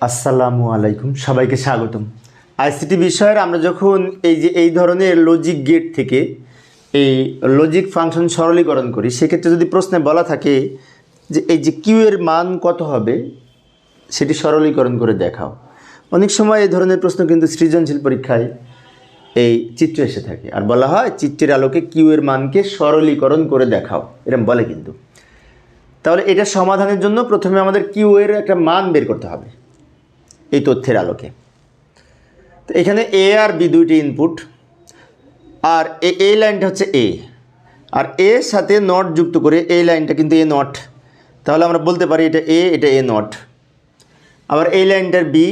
আসসালামু আলাইকুম, সবাইকে স্বাগতম। আইসিটি বিষয়ের আমরা যখন এই যে এই ধরনের লজিক গেট থেকে এই লজিক ফাংশন সরলীকরণ করি, সেক্ষেত্রে যদি প্রশ্নে বলা থাকে যে এই যে কিউ এর মান কত হবে, সেটি সরলীকরণ করে দেখাও। অনেক সময় এই ধরনের প্রশ্ন কিন্তু সৃজনশীল পরীক্ষায় এই চিত্র এসে থাকে। আর বলা হয় চিত্রের আলোকে কিউ এর মানকে সরলীকরণ করে দেখাও। এরকম বলে কিন্তু। তাহলে এটা সমাধানের জন্য প্রথমে আমাদের কিউ এর একটা মান বের করতে হবে। এই তথ্যের আলোকে। তো এখানে এ আর বি দুইটি ইনপুট আর এ লাইনটা হচ্ছে এ আর এর সাথে নট যুক্ত করে এই লাইনটা কিন্তু এ নট তাহলে আমরা বলতে পারি এটা এ এটা এ নট আবার এই লাইনটার বি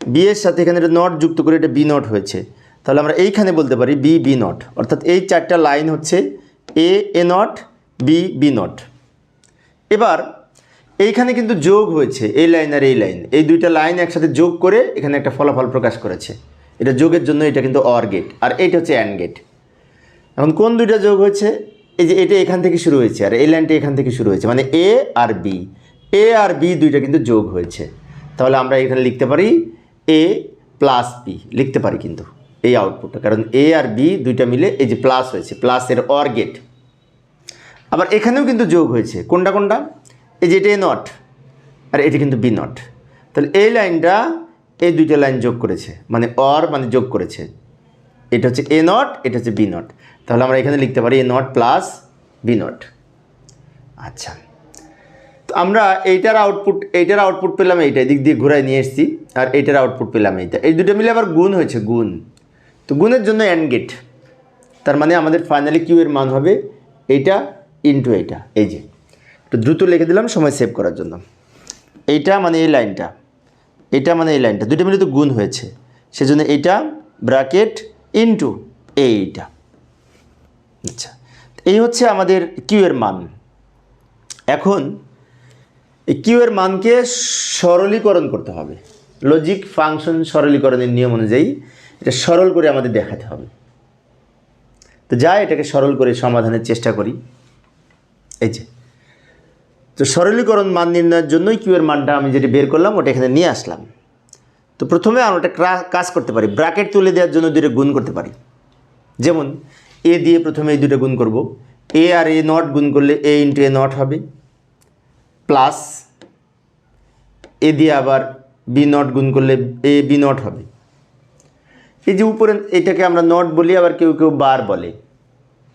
বি এর সাথে এখানে এটা নট যুক্ত করে এটা বি নট হয়েছে। তাহলে আমরা এইখানে বলতে পারি বি বি নট অর্থাৎ এই চারটা লাইন হচ্ছে A A not B B not এবার এইখানে কিন্তু যোগ হয়েছে, এই লাইন আর এই লাইন এই দুইটা লাইন একসাথে যোগ করে এখানে একটা ফলাফল প্রকাশ করেছে। এটা যোগের জন্য এটা কিন্তু অর গেট আর এইটা হচ্ছে অ্যান্ড গেট এখন কোন দুইটা যোগ হয়েছে? এই যে এটা এখান থেকে শুরু হয়েছে, আর এই লাইনটা এখান থেকে শুরু হয়েছে মানে এ আর বি এ আর বি দুইটা কিন্তু যোগ হয়েছে। তাহলে আমরা এখানে লিখতে পারি এ প্লাস বি লিখতে পারি কিন্তু এই আউটপুটটা কারণ এ আর বি দুইটা মিলে এই যে প্লাস হয়েছে প্লাসের অর গেট আবার এখানেও কিন্তু যোগ হয়েছে, কোনটা কোনটা? এই যে এটা এ নট আর এটা কিন্তু বি নট তাহলে এই লাইনটা এই দুইটা লাইন যোগ করেছে মানে অর মানে যোগ করেছে। এটা হচ্ছে এ নট এটা হচ্ছে বি নট তাহলে আমরা এখানে লিখতে পারি A not plus B not আচ্ছা। তো আমরা এইটার আউটপুট এইটার আউটপুট পেলাম এইটা এদিক দিয়ে ঘুরাই নিয়ে এসেছি, আর এইটার আউটপুট পেলাম এইটা। এই দুটো মিলে আবার গুণ হয়েছে, গুণ। তো গুণের জন্য অ্যান্ড গেট তার মানে আমাদের ফাইনালি কিউ এর মান হবে এইটা ইনটু এইটা, এই যে। একটু দ্রুত লিখে দিলাম, সময় সেভ করার জন্য। এইটা মানে এই লাইনটা। এটা মানে এই লাইনটা। দুটো মিলে তো গুণ হয়েছে। সেজন্য এইটা ব্র্যাকেট ইনটু এইটা। আচ্ছা এই হচ্ছে আমাদের কিউ এর মান। এখন এই কিউ এর মানকে সরলীকরণ করতে হবে। লজিক ফাংশন সরলীকরণের নিয়ম অনুযায়ী এটা সরল করে আমাদের দেখাতে হবে। তো যাই এটাকে সরল করে সমাধানের চেষ্টা করি। এই যে। তো সরলীকরণ মান নির্ণয়ের জন্যই কিউয়ের মানটা আমি যেটা বের করলাম, ওটা এখানে নিয়ে আসলাম। তো প্রথমে আমরা একটা কাজ করতে পারি, ব্র্যাকেট তুলে দেওয়ার জন্য দুটো গুণ করতে পারি। যেমন এ দিয়ে প্রথমে এই দুটো গুণ করব। এ আর এ নট গুণ করলে এ ইন্টু এ নট হবে। প্লাস এ দিয়ে আবার বি নট গুণ করলে এ বি নট হবে। এই যে উপরে এটাকে আমরা নট বলি, আবার কেউ কেউ বার বলে।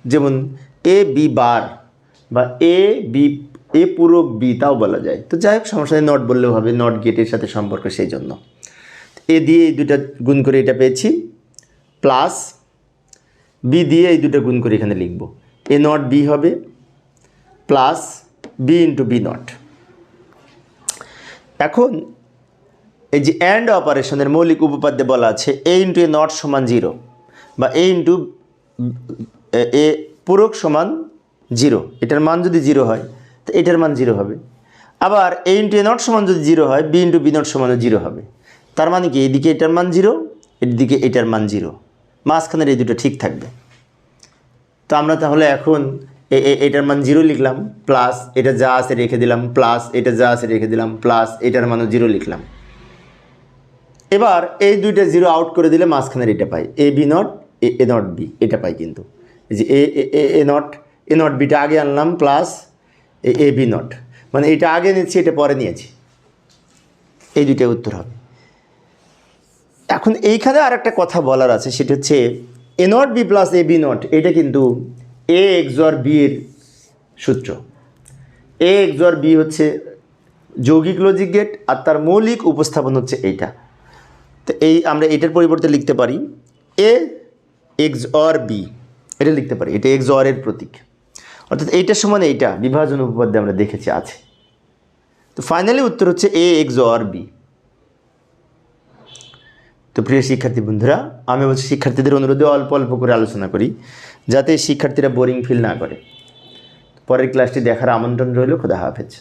যেমন এ বি বার বা এ বি এ পূরক বি তাও বলা যায়। তো যাই হোক, সমস্যা নট বললেও হবে নট গেটের সাথে সম্পর্ক সেই জন্য। এ দিয়ে এই দুটা গুণ করে এটা পেয়েছি প্লাস বি দিয়ে এই দুটো গুণ করে এখানে লিখব। এ নট বি হবে plus B into B not এখন এই যে অ্যান্ড অপারেশনের মৌলিক উপপাদ্যে বলা আছে এ ইন্টু এ নট সমান জিরো বা এ ইন্টু এ পূরক সমান জিরো এটার মান যদি জিরো হয় এটার মান জিরো হবে। আবার এ ইন্টু এ নট সমান যদি জিরো হয় বি ইন্টু বি নট সমানও জিরো হবে। তার মানে কি? এদিকে এটার মান জিরো, এদিকে এটার মান জিরো। মাঝখানের এই দুটো ঠিক থাকবে। তো আমরা তাহলে এখন এটার মান জিরো লিখলাম প্লাস এটা যা আছে রেখে দিলাম প্লাস এটা যা আছে রেখে দিলাম প্লাস এটার মানও জিরো লিখলাম। এবার এই দুইটা জিরো আউট করে দিলে মাঝখানের এটা পাই। A B not A not B এটা পাই কিন্তু। যে A A not A not beta আগে আনলাম প্লাস এ বি নট। মানে এটা আগে নিয়েছি, এটা পরে নিয়েছি। এই দুইটা উত্তর হবে। এখন এইখানে আর একটা কথা বলার আছে, সেটা হচ্ছে A not B plus A B not, এটা কিন্তু এ এক্সর বি এর সূত্র। এ এক্সর বি হচ্ছে যৌগিক লজিক গেট আর তার মৌলিক উপস্থাপন হচ্ছে এইটা। তো এই আমরা এটার পরিবর্তে লিখতে পারি, এ এক্স অর বি, এটা লিখতে পারি, এটা এক্স অরের প্রতীক। অর্থাৎ এইটার সমান এইটা, বিভাজন উপপাদ্যে আমরা দেখেছি আছে। তো ফাইনালি উত্তর হচ্ছে এ এক্স অর বি তো প্রিয় শিক্ষার্থী বন্ধুরা, আমি বলছি শিক্ষার্থীদের অনুরোধে অল্প অল্প করে আলোচনা করি, যাতে শিক্ষার্থীরা বোরিং ফিল না করে। পরের ক্লাসটি দেখার আমন্ত্রণ রইল, খোদা হাফেজ।